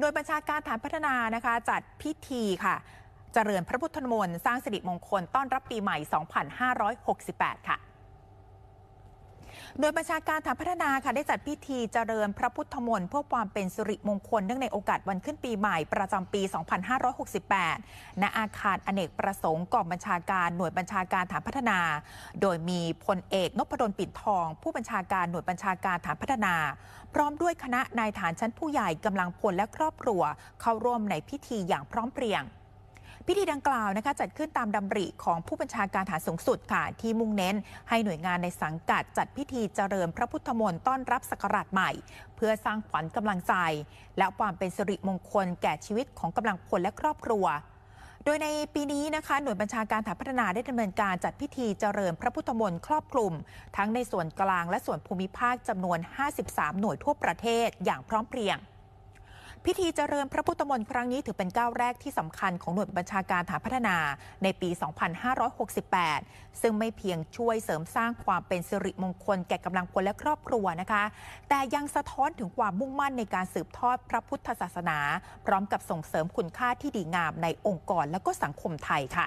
โดยบัญชาการฐานพัฒนานะคะ จัดพิธีค่ะ เจริญพระพุทธมนต์สร้างสิริมงคลต้อนรับปีใหม่ 2568 ค่ะ โดยบัญชาการฐานพัฒนาค่ะได้จัดพิธีเจริญพระพุทธมนต์เพื่อความเป็นสิริมงคลเนื่องในโอกาสวันขึ้นปีใหม่ประจำปี 2568 ณ อาคารอเนกประสงค์กองบัญชาการหน่วยบัญชาการฐานพัฒนา โดยมีพลเอกนพดลปิ่นทอง ผู้บัญชาการหน่วยบัญชาการฐานพัฒนา พร้อมด้วยคณะนายฐานชั้นผู้ใหญ่กำลังพลและครอบครัว เข้าร่วมในพิธีอย่างพร้อมเพรียง พิธีดังกล่าวนะคะจัดขึ้นตามดำริของผู้บัญชาการฐานสูงสุดค่ะที่มุ่งเน้น ให้หน่วยงานในสังกัดจัดพิธีเจริญพระพุทธมนต์ต้อนรับศักราชใหม่ เพื่อสร้างขวัญกำลังใจ และความเป็นสิริมงคลแก่ชีวิตของกำลังพลและครอบครัวโดยในปีนี้นะคะหน่วยบัญชาการฐานพัฒนาได้ดำเนินการจัดพิธีเจริญพระพุทธมนต์ครอบคลุม ทั้งในส่วนกลางและส่วนภูมิภาคจำนวน 53 หน่วยทั่วประเทศอย่างพร้อมเพรียง พิธีเจริญพระพุทธมนต์ครั้งนี้ถือเป็นก้าวแรกที่สำคัญของหน่วยบัญชาการฐานพัฒนาในปี 2568 ซึ่งไม่เพียงช่วยเสริมสร้างความเป็นสิริมงคลแก่กำลังพลและครอบครัวนะคะ แต่ยังสะท้อนถึงความมุ่งมั่นในการสืบทอดพระพุทธศาสนา พร้อมกับส่งเสริมคุณค่าที่ดีงามในองค์กรและก็สังคมไทยค่ะ